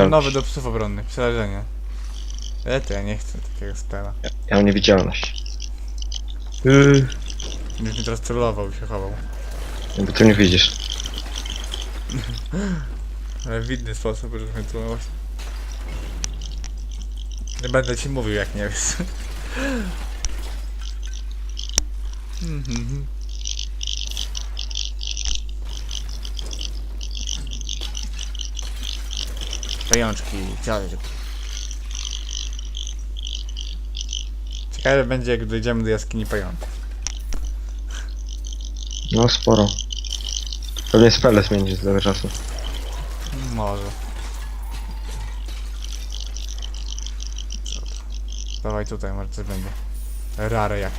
Mam nowy do psów obronnych, przerażenie. E, to ja nie chcę takiego spela. Ja mam niewidzialność. Yy, Już mi teraz trollował i się chował. bo ty nie widzisz. Ale w inny sposób, żeby mnie trollować. Nie będę ci mówił jak nie wiesz. Mhm. Pajączki, ciao. Ciekawe będzie jak dojdziemy do jaskini pająków. No sporo. Pewnie spele zmienić z tego czasu. Może. Co to? Dawaj tutaj, może coś będzie. Rare jakieś.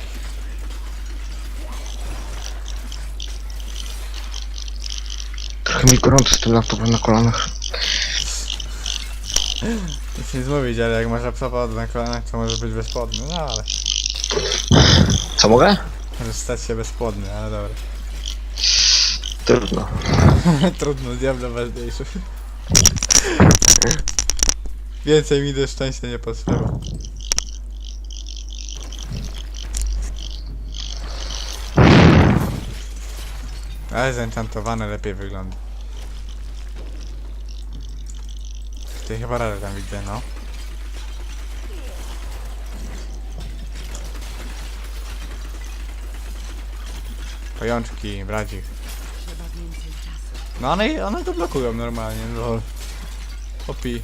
Trochę mi gorąco z tym laptopem na kolanach. Nic nie zmówić, ale jak masz laptopa na kolanach, to może być bezpłodny. No ale Co mogę? możesz stać się bezpłodny, ale dobra. Trudno. Trudno, diablo ważniejszy. Więcej mi do szczęścia nie potrzeba. Ale zenchantowane lepiej wygląda. Ty chyba radę tam widzę, no. Pajączki, bradzik. No one, one to blokują normalnie, lol. Opi.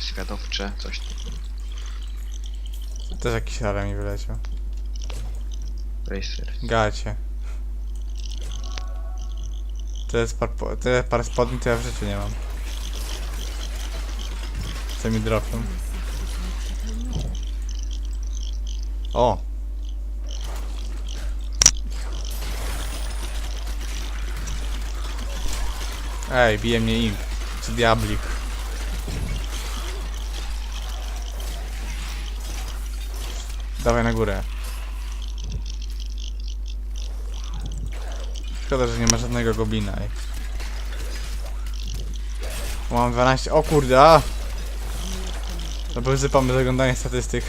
Świadowcze, coś tu. Też jakiś rara mi wyleciał. Racer. Gacie. Tyle, par, tyle par spodni to ja w życiu nie mam. Co mi dropią? O! Ej, bije mnie imp. Czy diablik. Dawaj na górę. Szkoda, że nie ma żadnego goblina. Mam 12. O kurde, a! No bo wysypamy zaglądanie statystyk.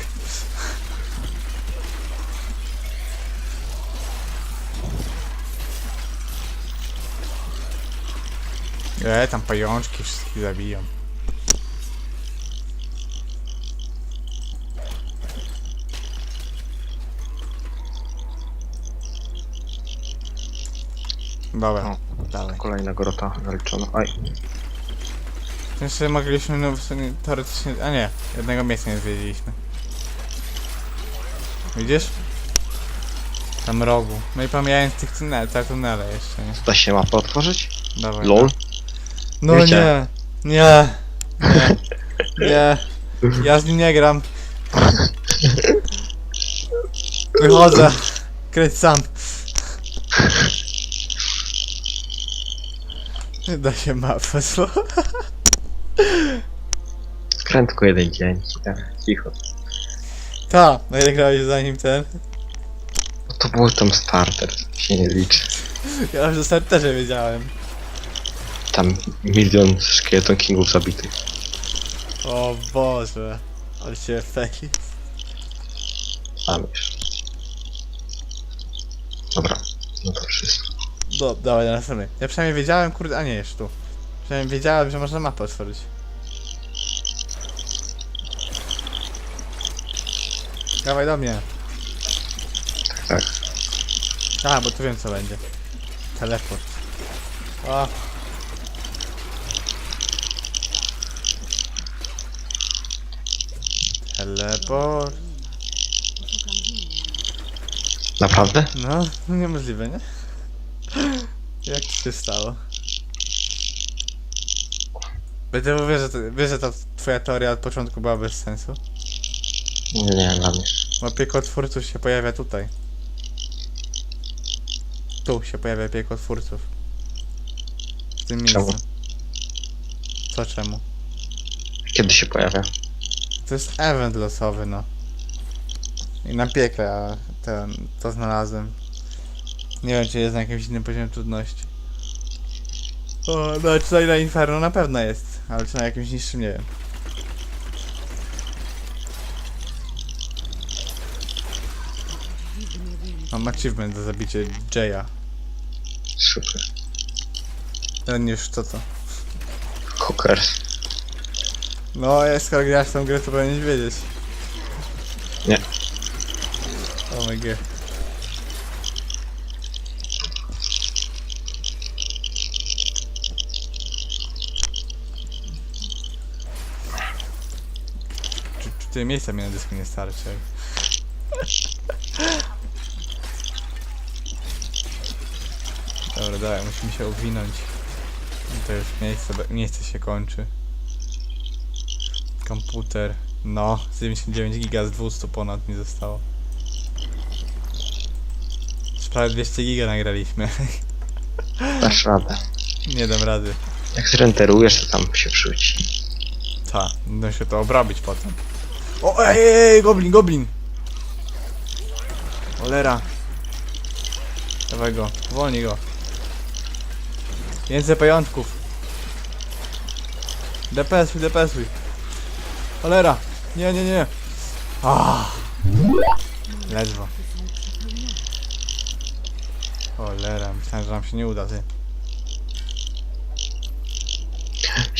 E, tam pajączki wszystkich zabiją. Dobra, dalej. Kolejna grota zaliczona. Aj. Jeszcze mogliśmy, no w sumie teoretycznie, a nie, jednego miejsca nie zwiedziliśmy. Widzisz? Tam rogu. No i pomijając tych tunel, te tunele jeszcze, nie? Da się mapę otworzyć? Dawaj. LOL? No Nie nie, nie, nie, nie, ja z nim nie gram. Wychodzę, kręć sam. Da się mapę, co? Skręt tylko jeden dzień. Tak, cicho. Ta, no ile grałeś zanim ten? No to był tam starter. Się nie liczy. Ja już o starterze wiedziałem. Tam milion szkieleton kingów zabitych. O Boże, ale się feli. A wiesz. Dobra. No to wszystko. No, dawaj na następny. Ja przynajmniej wiedziałem, kurde, a nie, jest tu. Przynajmniej wiedziałem, że można mapę otworzyć. Dawaj do mnie. Tak. A, bo tu wiem co będzie. Teleport. O. Teleport. Naprawdę? No, no niemożliwe, nie? Jak to się stało? Będę wiesz, że, to, wiesz, że ta twoja teoria od początku była bez sensu? Nie, nie, dla mnie. Bo piekotwórców się pojawia tutaj. Tu się pojawia piekotwórców. W tym miejscu. Czemu? Co czemu? Kiedy się pojawia? To jest event losowy, no. I na piekle, a ten, to znalazłem. Nie wiem, czy jest na jakimś innym poziomie trudności. O, no, czy to na Inferno na pewno jest. Ale czy na jakimś niższym nie wiem. Mam achievement za zabicie Jaya. Super. Ten już co to? Cookers. No, ja skoro grasz w tą grę, to powinieneś wiedzieć. Nie. Oh my god. Tyle miejsca mi na dysku nie starczy? Dobra, dawaj, musimy się uwinąć. To już miejsce, miejsce się kończy. Komputer. No, z 99 giga z 200 ponad mi zostało. Już prawie 200 giga nagraliśmy. Dasz radę. Nie dam rady. Jak zrenderujesz, to tam się wrzuci. Ta, będę się to obrobić potem. O, ej, ej, ej, goblin, goblin! Olera. Dawaj go, wolnij go. Więcej pajączków. Depesuj, depesuj. Olera. Nie, nie, nie. Ah. Ledwo. Cholera, myślałem, że nam się nie uda, ty.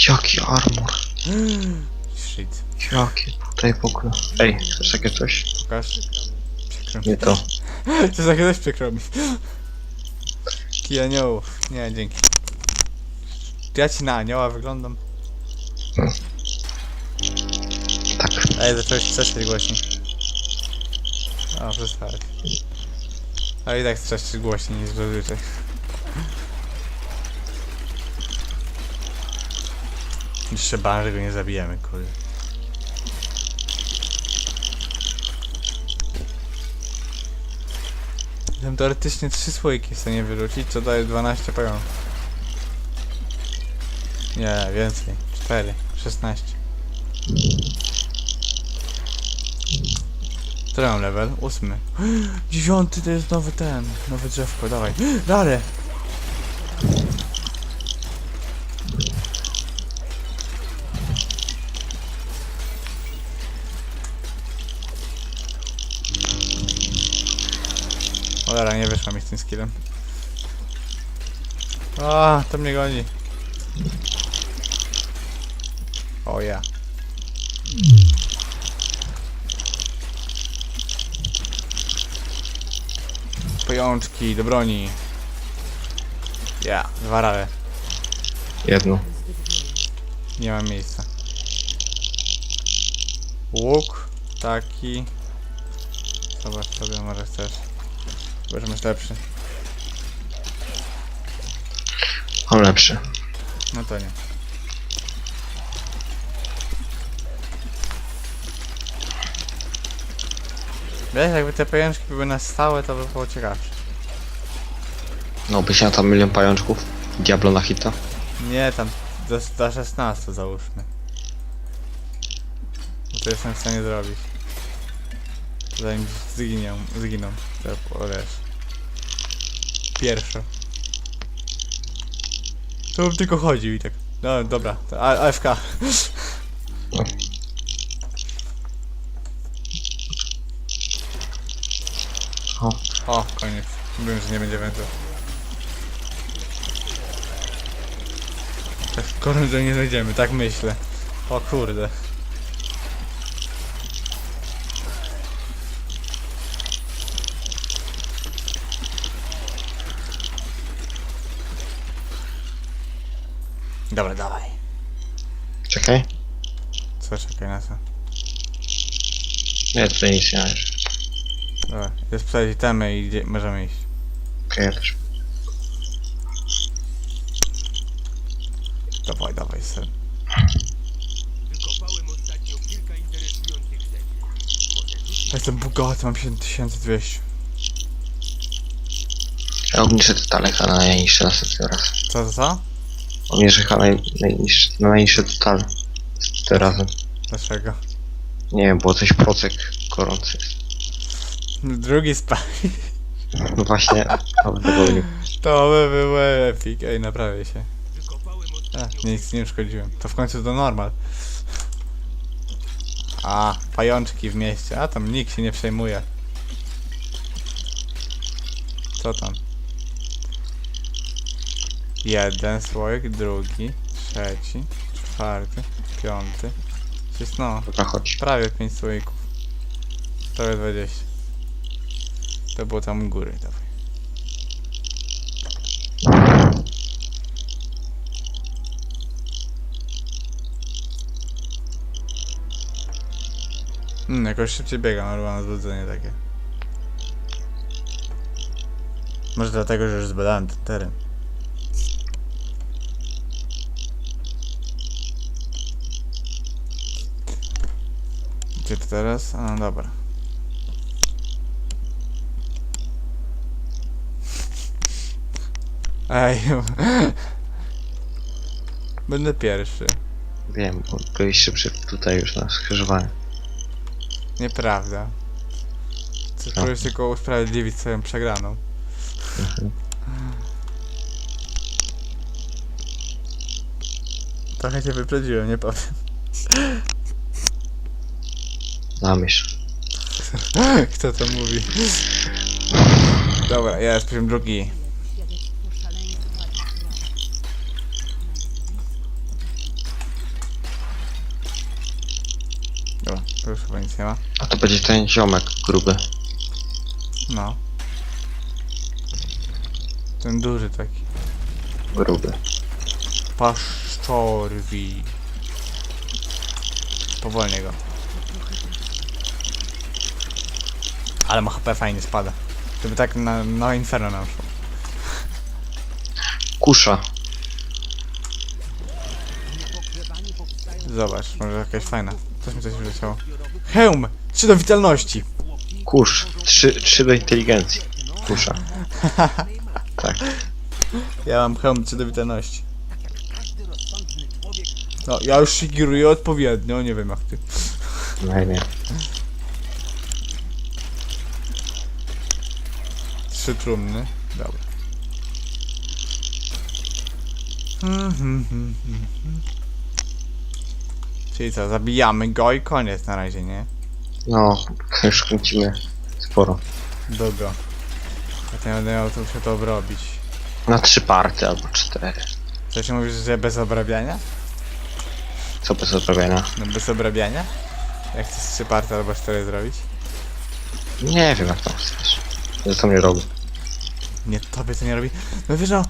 Jaki armor. Shit. Jakie tutaj w ogóle. Ej, chcesz takie coś? Pokaż. Przykro mi. Nie to. To za chwilę przykro mi. Kij aniołów. Nie, dzięki. Czy ja ci na anioła wyglądam? Tak. Ej, zacząłeś trzeszczeć głośniej. O, przestałeś. A i tak trzeszczysz głośniej niż zazwyczaj. Jeszcze że go nie zabijemy, kurde. Jestem teoretycznie trzy słoiki w stanie wyrzucić, co daje 12 pająków. Nie, więcej. 4, 16. Który mam level? Ósmy. Dziewiąty to jest nowy ten, nowe drzewko, dawaj. Rare! Cholera, nie wyszła mi z tym skillem. A, to mnie goni. O ja. Pajączki do broni. Ja, dwa rale. Jedno. Nie mam miejsca. Łuk taki. Zobacz sobie, może chcesz. Chyba, że masz lepszy. Mam lepszy. No to nie. Wiesz, jakby te pajączki były na stałe, to by było ciekawsze. No, byś miał tam milion pajączków. Diablo na hita. Nie, tam do, do 16 załóżmy. Bo to jestem w stanie zrobić. Zanim zginą, zginą. To o, wiesz. Pierwsze. To bym tylko chodził i tak. No dobra, to A- AFK. O. O, koniec. Mówiłem, że nie będzie wędrów. Tak kurde nie znajdziemy, tak myślę. O kurde. Dobra, dawaj. Czekaj. Co czekaj na co? Nie, tutaj nic nie ma. Dobra, jest wsadzić temy i idzie, możemy iść. Okej, ja też. Dawaj, dawaj, sen. Wykopałem ostatnio kilka interesujących rzeczy. Może rzucić Jestem bogaty, mam 7200. Ja obniżę detale na najniższe następny raz. Co, co, co? Obniżę chyba naj, najniższe, na najniższe detale. Tym razem. Dlaczego? Nie wiem, było coś procek gorący. Drugi spaj. No właśnie, to wypełnił. To by było epic, ej, naprawię się. A, nic nie uszkodziłem. To w końcu to normal. A, pajączki w mieście. A, tam nikt się nie przejmuje. Co tam? Jeden słoik, drugi, trzeci, czwarty, piąty. Jest no, Dobra, chodź. prawie 5 słoików. Prawie 20. To było tam u góry, dawaj. Hmm, jakoś szybciej biegam, ale mam zbudzenie takie. Może dlatego, że już zbadałem ten teren. To teraz? A, no dobra. Ej, Będę pierwszy. Wiem, bo byłeś szybszy tutaj już na skrzyżowaniu. Nieprawda. Chcesz Co? próbujesz tylko usprawiedliwić swoją przegraną. Mhm. Trochę cię wyprzedziłem, nie powiem. Namyśl. Kto to mówi? Dobra, ja jest poziom drugi. Dobra, to już chyba nic nie ma. A to będzie ten ziomek gruby. No. Ten duży taki. Gruby. Paszczorwi. Powolnie go. Ale ma HP fajnie spada. Gdyby tak na, na Inferno nam szło. Kusza. Zobacz, może jakaś fajna. Coś mi coś wyleciało. Hełm! 3 do witalności! Kusz. Trzy, trzy do inteligencji. Kusza. Tak. Ja mam hełm 3 do witalności. No, ja już się kieruję odpowiednio, nie wiem jak ty. No nie. Trzy trumny. Dobra. Hmm, hmm, hmm. Czyli co, zabijamy go i koniec na razie, nie? No, już kręcimy sporo. Dobra. Ja to nie będę miał to się to obrobić. Na trzy party albo cztery. Co się mówisz, że bez obrabiania? Co bez odprawiania? No bez obrabiania? Jak chcesz trzy party albo cztery zrobić? Nie wiem jak tam chcesz. Że to mnie robi. Nie, tobie to nie robi. No wiesz no,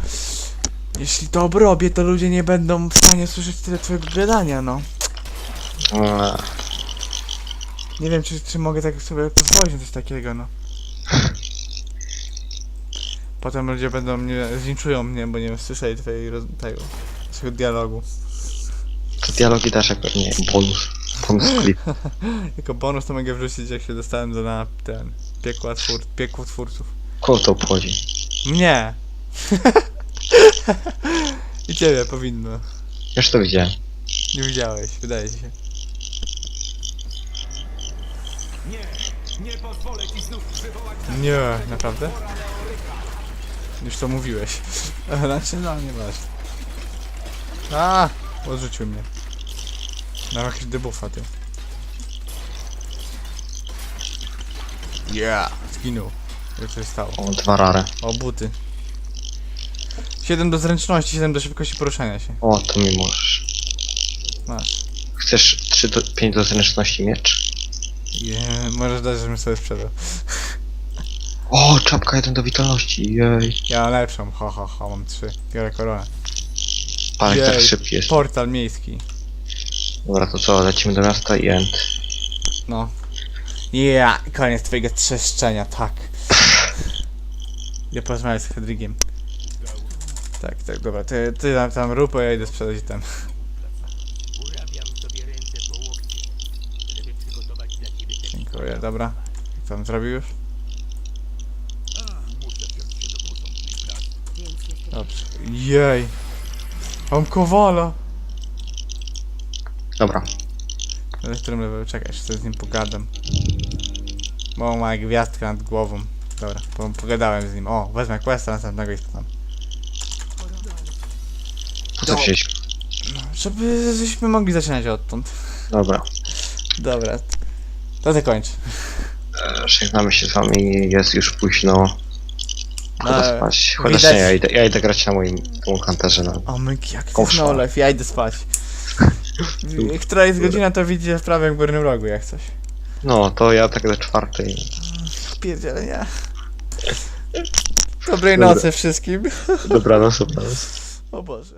jeśli to obrobię, to ludzie nie będą w stanie słyszeć tyle twojego gadania, no. Eee, Nie wiem, czy, czy mogę tak sobie pozwolić na coś takiego, no. Potem ludzie będą mnie, zlinczują mnie, bo nie słyszeli twojej, roz- tego, twojego dialogu. To dialogi dasz jako, nie bonus. Bonus. Jako bonus to mogę wrzucić, jak się dostałem do na ten, piekła twór, piekło twórców. Kogo to obchodzi? Mnie! I ciebie powinno. Już to widziałem. Nie widziałeś, wydaje się. Nie pozwolę ci znów przywołać Nie, naprawdę? Już to mówiłeś. Znaczy, no, nie masz. A, odrzucił mnie. Mam jakiś debuffa, ty. Yeah, zginął. To się stało? O, dwa rare. O, buty. 7 do zręczności, 7 do szybkości poruszania się. O, to mi możesz. Masz. Chcesz 3 do, 5 do zręczności miecz? Yeah, możesz dać, żebym sobie sprzedał. O, czapka 1 do witalności. Jej. Ja mam lepszą, ho, ho, ho, mam 3. Biorę koronę. Parek tak Jej, szybki jest. Portal miejski. Dobra, to co? Lecimy do miasta i end. No. Yeah, koniec twojego trzeszczenia, tak. Ja porozmawiam z Hedrigiem. Tak, tak, dobra, ty, ty tam, tam rób, a ja idę sprzedać ten. Urabiam sobie ręce po łokcie, żeby przygotować dla ciebie te Dziękuję, dobra. Jak tam zrobił już? Muszę wziąć się do posągu pracy. Więc jeszcze Dobrze. Jej. Mam kowala. Dobra. Na którym levelu? Czekaj, jeszcze z nim pogadam. Bo on ma gwiazdkę nad głową. Dobra, po, pogadałem z nim. O, wezmę questa następnego i tam. Po co wziąć Żeby żeśmy mogli zaczynać odtąd. Dobra. Dobra. To ty kończ. E, Żegnamy się z wami, jest już późno. Chodzę No, spać. Chociaż widać- nie, ja idę, ja idę grać na moim tą kanterze. No. O myk, jak Kosza. na olew, ja idę spać. Która jest godzina, to widzicie w prawym górnym rogu, jak coś. no, to ja tak do czwartej. Pierdziele, nie. Dobrej Dobra. nocy wszystkim. Dobranoc, dobranoc. O Boże.